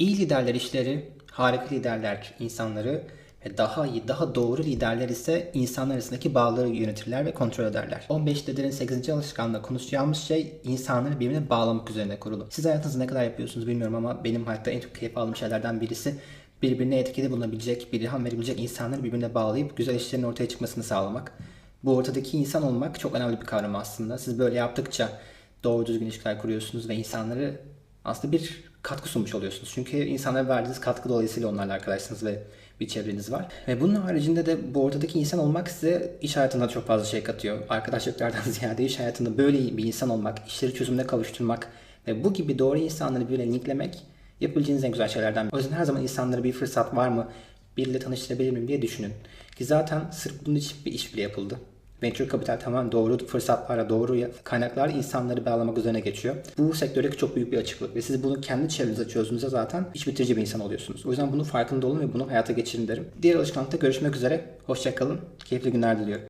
İyi liderler işleri, harika liderler insanları ve daha iyi, daha doğru liderler ise insanlar arasındaki bağları yönetirler ve kontrol ederler. 15 liderin 8. alışkanlığı konuşacağımız şey insanları birbirine bağlamak üzerine kurulu. Siz hayatınızda ne kadar yapıyorsunuz bilmiyorum ama benim hayatta en çok keyif aldığım şeylerden birisi birbirine etkili bulunabilecek, bir ilham verebilecek insanları birbirine bağlayıp güzel işlerin ortaya çıkmasını sağlamak. Bu ortadaki insan olmak çok önemli bir kavram aslında. Siz böyle yaptıkça doğru düzgün ilişkiler kuruyorsunuz ve insanları aslında bir katkı sunmuş oluyorsunuz. Çünkü insanlara verdiğiniz katkı dolayısıyla onlarla arkadaşsınız ve bir çevreniz var. Ve bunun haricinde de bu ortadaki insan olmak size iş hayatında çok fazla şey katıyor. Arkadaşlıklardan ziyade iş hayatında böyle bir insan olmak, işleri çözümüne kavuşturmak ve bu gibi doğru insanları birbirine linklemek yapabileceğiniz en güzel şeylerden. O yüzden her zaman insanlara bir fırsat var mı, biriyle tanıştırabilir miyim diye düşünün. Ki zaten sırf bunun için bir iş bile yapıldı. Venture kapital tamamen doğru fırsatlarla, doğru kaynaklarla insanları bağlamak üzerine geçiyor. Bu sektördeki çok büyük bir açıklık ve siz bunu kendi çevrenize çözdüğünüzde zaten iş bitirici bir insan oluyorsunuz. O yüzden bunun farkında olun ve bunu hayata geçirin derim. Diğer alışkanlıkta görüşmek üzere. Hoşçakalın. Keyifli günler diliyorum.